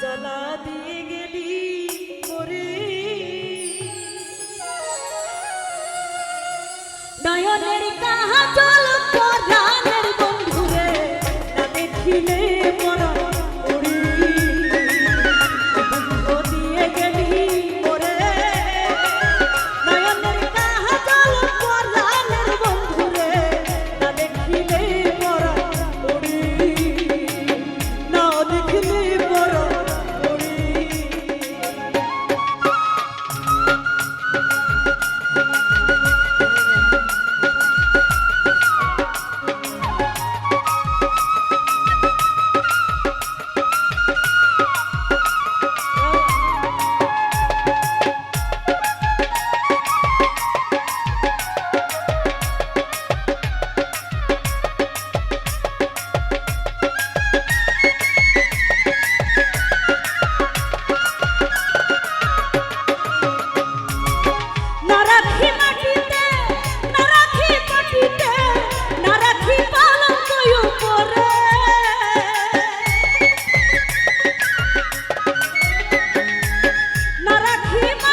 জ্বালা দিয়ে গেলি। Prima.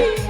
Thank you.